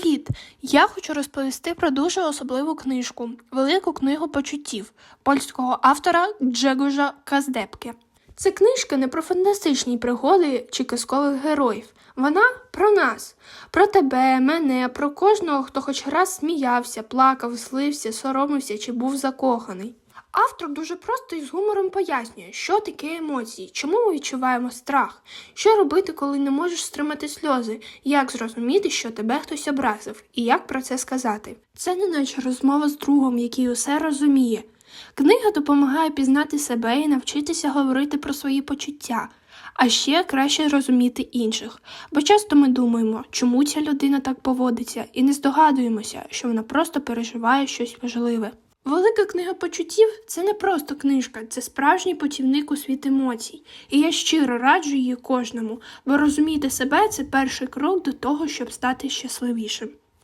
Привіт! Я хочу розповісти про дуже особливу книжку Велику книгу почуттів польського автора Джегожа Каздепки. Це книжка не про фантастичні пригоди чи казкових героїв. Вона про нас, про тебе, мене, про кожного, хто хоч раз сміявся, плакав, злився, соромився чи був закоханий. Автор дуже просто і з гумором пояснює, що таке емоції, чому ми відчуваємо страх, що робити, коли не можеш стримати сльози, як зрозуміти, що тебе хтось образив, і як про це сказати. Це не наче розмова з другом, який усе розуміє. Книга допомагає пізнати себе і навчитися говорити про свої почуття, а ще краще розуміти інших. Бо часто ми думаємо, чому ця людина так поводиться, і не здогадуємося, що вона просто переживає щось важливе. Велика книга почуттів це не просто книжка, це справжній путівник у світ емоцій. І я щиро раджу її кожному, бо розуміти себе це перший крок до того, щоб стати щасливішим.